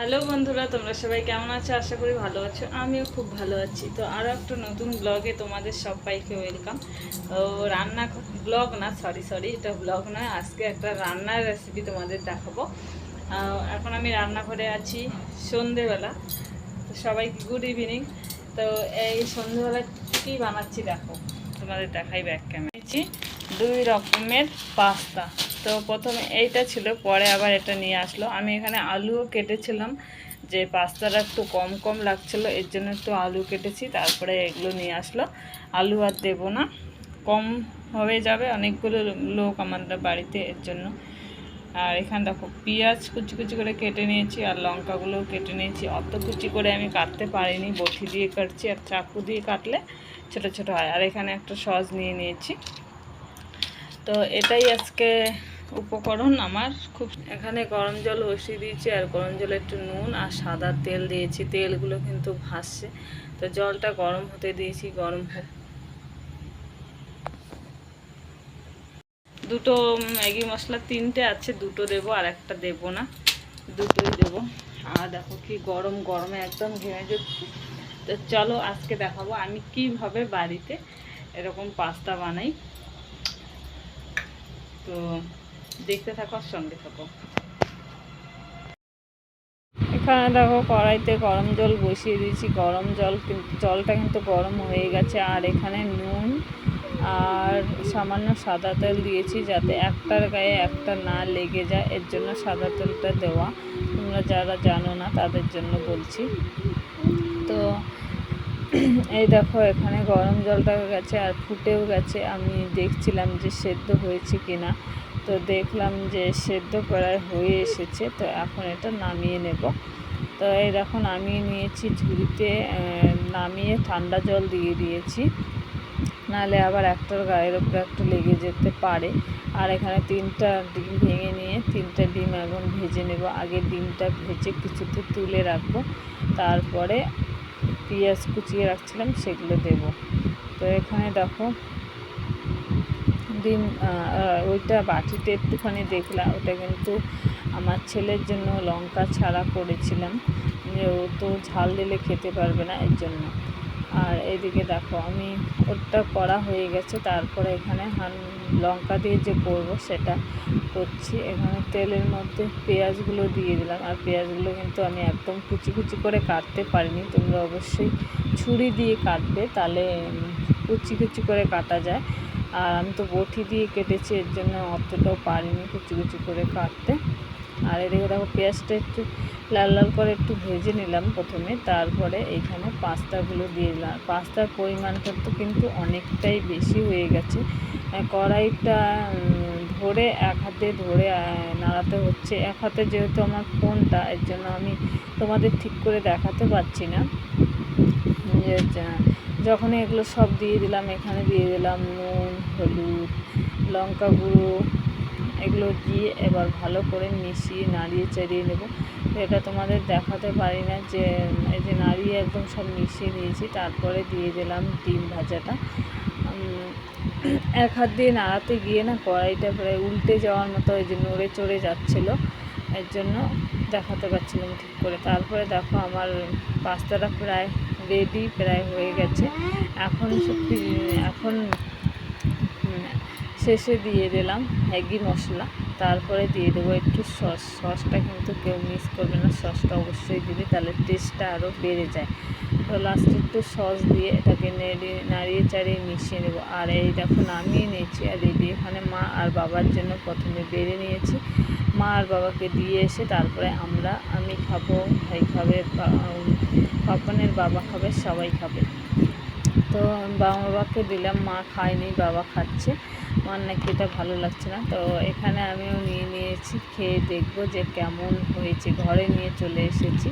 Hello বন্ধুরা, তোমরা সবাই কেমন আছো? আশা করি ভালো আছো। আমিও খুব ভালো আছি। তো আরও একটা নতুন ব্লগে তোমাদের সবাইকে ওয়েলকাম তো রান্না ব্লগ না সরি সরি এটা ব্লগ নয়। আজকে একটা রান্নার রেসিপি তোমাদের দেখাবো। এখন আমি রান্নাঘরে আছি সন্ধেবেলা। তো সবাই গুড ইভিনিং তো এই সন্ধেবেলা কী বানাচ্ছি দেখো। তোমাদের দেখাই ব্যাক ক্যামেরা দুই রকমের পাস্তা। তো প্রথমে এইটা ছিল, পরে আবার এটা নিয়ে আসলো। আমি এখানে আলুও কেটেছিলাম, যে পাস্তাটা একটু কম কম লাগছিল, এর জন্য একটু আলু কেটেছি, তারপরে এগুলো নিয়ে আসলো। আলু আর দেবো না, কম হয়ে যাবে, অনেকগুলো লোক আমাদের বাড়িতে এর জন্য। আর এখানে দেখো, পেঁয়াজ কুচি কুচি করে কেটে নিয়েছি, আর লঙ্কাগুলোও কেটে নিয়েছি। অত কুচি করে আমি কাটতে পারিনি, বটি দিয়ে কাটছি, আর চাকু দিয়ে কাটলে ছোট ছোট হয়। আর এখানে একটা সস নিয়ে নিয়েছি। তো এটাই আজকে উপকরণ আমার। খুব এখানে গরম জল বসিয়ে দিয়েছি, আর গরম জলে একটু নুন আর সাদা তেল দিয়েছি। তেলগুলো কিন্তু ভাসছে। তো জলটা গরম হতে দিয়েছি, গরম দুটো ম্যাগি মশলা তিনটে আছে, দুটো দেবো আর একটা দেবো না। দুটোই দেবো। আর দেখো কি গরম, গরমে একদম ঘেমে যাচ্ছি। তো চলো আজকে দেখাবো আমি কীভাবে বাড়িতে এরকম পাস্তা বানাই। তো দেখতে থাকো সঙ্গে থাকো। এখানে দেখো কড়াইতে গরম জল বসিয়ে দিয়েছি। গরম জল জলটা কিন্তু গরম হয়ে গেছে। আর এখানে নুন আর সামান্য সাদা তেল দিয়েছি যাতে একটার গায়ে একটা না লেগে যায়। এর জন্য সাদা তেলটা দেওয়া। তোমরা যারা জানো না তাদের জন্য বলছি। তো এই দেখো, এখানে গরম জলটা গেছে আর ফুটেও গেছে। আমি দেখছিলাম যে সেদ্ধ হয়েছে কিনা। তো দেখলাম যে সেদ্ধ প্রায় হয়ে এসেছে, তো এখন এটা নামিয়ে নেব। তো এই দেখো, নামিয়ে নিয়েছি ঝুড়িতে নামিয়ে ঠান্ডা জল দিয়ে দিয়েছি। নাহলে আবার একটার গায়ের উপরে একটু লেগে যেতে পারে। আর এখানে তিনটা ডিম ভেঙে নিয়ে তিনটা ডিম এখন ভেজে নেব। আগে ডিমটা ভেজে কিছুতে তুলে রাখব। তারপরে পেঁয়াজ কুচিয়ে রাখছিলাম, সেগুলো দেব। তো এখানে দেখো, ডিম ওইটা বাটিতে একটুখানি দেখলাম, ওটা কিন্তু আমার ছেলের জন্য লঙ্কা ছাড়া করেছিলাম। যে ও তো ঝাল দিলে খেতে পারবে না, এর জন্য। আর এইদিকে দেখো, আমি ওটা করা হয়ে গেছে। তারপরে এখানে হান, লঙ্কা দিয়ে যে করব সেটা করছি। এখানে তেলের মধ্যে পেঁয়াজগুলো দিয়ে দিলাম। আর পেঁয়াজগুলো কিন্তু আমি একদম কুচি কুচি করে কাটতে পারিনি। তোমরা অবশ্যই ছুরি দিয়ে কাটবে, তাহলে কুচি কুচি করে কাটা যায়। আর আমি তো বটি দিয়ে কেটেছি, এর জন্য অতটাও পারিনি কুচি কুচি করে কাটতে। আর এদিকে দেখো পেঁয়াজটা একটু লাল লাল করে একটু ভেজে নিলাম প্রথমে। তারপরে এইখানে পাস্তাগুলো দিয়ে দিলাম। পাস্তার পরিমাণটা তো কিন্তু অনেকটাই বেশি হয়ে গেছে। কড়াইটা ধরে এক হাতে ধরে নাড়াতে হচ্ছে। এক হাতে যেহেতু আমার ফোনটা, এর জন্য আমি তোমাদের ঠিক করে দেখাতে পারছি না। যখন এগুলো সব দিয়ে দিলাম, এখানে দিয়ে দিলাম নুন, হলুদ, লঙ্কা গুঁড়ো এগুলো দিয়ে এবার ভালো করে মিশিয়ে, নাড়িয়ে, চাড়িয়ে নেব। এটা তোমাদের দেখাতে পারি না যে, এই যে নাড়িয়ে একদম সব মিশিয়ে নিয়েছি, তারপরে দিয়ে দিলাম ডিম ভাজাটা। এক হাত দিয়ে নাড়াতে গিয়ে না কড়াইটা প্রায় উল্টে যাওয়ার মতো ওই যে নড়ে চড়ে যাচ্ছিল। এর জন্য দেখাতে পারছিলাম ঠিক করে। তারপরে দেখো আমার পাস্তাটা প্রায় রেডি প্রায় হয়ে গেছে। এখন সত্যি, এখন শেষে দিয়ে দিলাম ম্যাগি মশলা। তারপরে দিয়ে দেবো একটু সস। সসটা কিন্তু কেউ মিস করবে না। সসটা অবশ্যই দিবে, তাহলে টেস্টটা আরও বেড়ে যায়। তো লাস্টে একটু সস দিয়ে এটাকে নেড়ে, নাড়িয়ে চাড়িয়ে মিশিয়ে নেব। আর এই দেখো নামিয়ে নিয়েছি। আর রেডি এখানে মা আর বাবার জন্য প্রথমে বেড়ে নিয়েছি। মা আর বাবাকে দিয়ে এসে তারপরে আমরা, আমি খাব, ভাই খাবে পাপনের বাবা খাবে, সবাই খাবে। তো বাবা বাবাকে দিলাম, মা খায়নি, বাবা খাচ্ছে। আমার নাকি এটা ভালো লাগছে না। তো এখানে আমিও নিয়ে নিয়েছি, খেয়ে দেখব যে কেমন হয়েছে। ঘরে নিয়ে চলে এসেছি,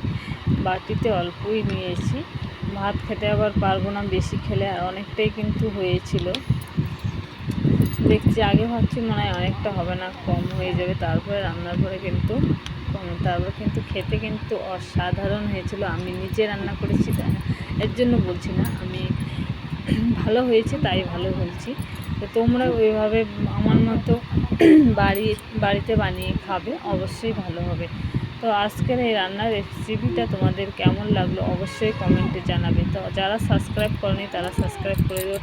বাটিতে অল্পই নিয়েছি। ভাত খেতে আবার পারব না, বেশি খেলে আর অনেকটাই কিন্তু হয়েছিল। দেখছি, আগে ভাবছি মনে হয় অনেকটা হবে না, কম হয়ে যাবে। তারপরে রান্নার পরে কিন্তু কম, তারপরে কিন্তু খেতে কিন্তু অসাধারণ হয়েছিল। আমি নিজে রান্না করেছি, এর জন্য বলছি না, আমি ভালো হয়েছে, তাই ভালো বলছি তো তোমরা ওইভাবে আমার মতো বাড়ি, বাড়িতে বানিয়ে খাবে, অবশ্যই ভালো হবে। তো আজকের এই রান্নার রেসিপিটা তোমাদের কেমন লাগল অবশ্যই কমেন্টে জানাবে। তো যারা সাবস্ক্রাইব করেনি তারা সাবস্ক্রাইব করে দিও।